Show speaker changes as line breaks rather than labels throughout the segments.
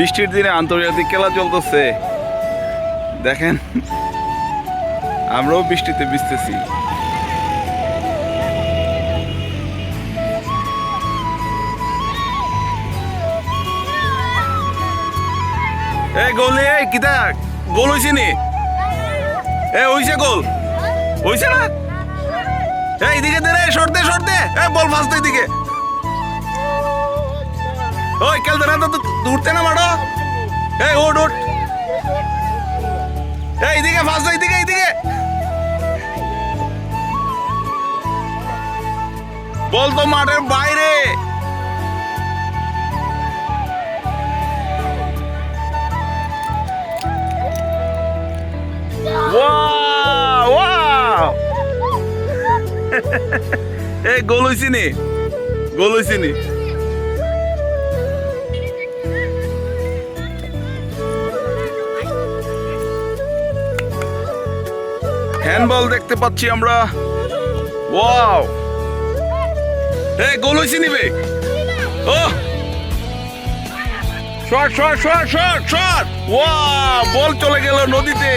বৃষ্টির দিনে আন্তর্জাতিক খেলা চলতেছে। দেখেন, আমরাও বৃষ্টিতে ভিজতেছি। এই গোলে এই, কিতা? গোল হইছে নি? এ, হইছে গোল। হইছে না? এই এদিকে দে রে শর্ট দে এ, বল ফাস্ট এদিকে। ওই খেলতে না তো দূরতে না মারো। এই ওট ওট এই, এদিকে ফাস্ট এদিকে এদিকে। বল তো মাঠের বাইরে। এই, গোল হইছি গোল হইছি হ্যান্ডবল দেখতে পাচ্ছি আমরা। ওয়াও। এই গোল হইছি নিবে ও। Shot shot shot shot shot. Wow, ball চলে গেল নদীতে।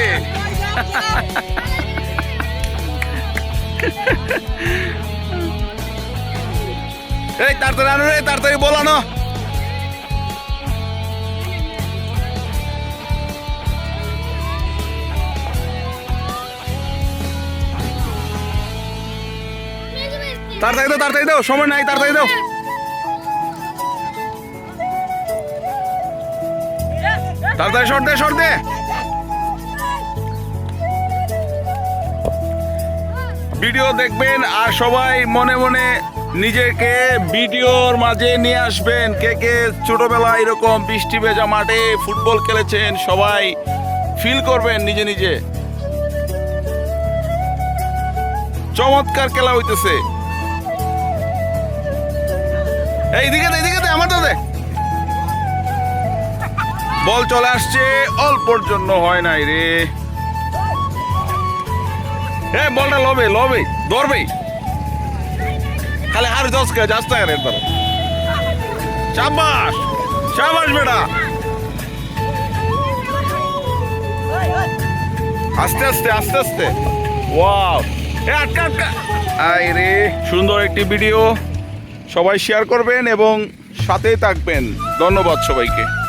এই, তাড়াতাড়ি আনো রে, তাড়াতাড়ি বল আনো। তাড়াতাড়ি দাও তাড়াতাড়ি দাও, সময় নাই, তাড়াতাড়ি দাও। তাড়াতাড়ি শর্ট দে শর্ট দে। ভিডিও দেখবেন আর সবাই মনে মনে নিজেকে ভিডিওর মাঝে নিয়ে আসবেন। কে কে ছোটবেলায় এরকম বৃষ্টি ভেজা মাঠে ফুটবল খেলেছেন, সবাই ফিল করবেন নিজে নিজে। চমৎকার খেলা হইতেছে। এই দিকে দে এদিকে দে আমার তো দে। বল, চলে আসছে। অল্পর জন্য হয় নাই রে। এ, বলটা লবে লবে, ধরবে। খালি হার দশ কে যাস টাকা রেট ধরো চাবাস চাবাস বেটা। আস্তে আস্তে আস্তে আস্তে। ওয়াও। আটকা আটকা। আই রে, সুন্দর একটি ভিডিও। সবাই শেয়ার করবেন এবং সাথে থাকবেন। ধন্যবাদ সবাইকে।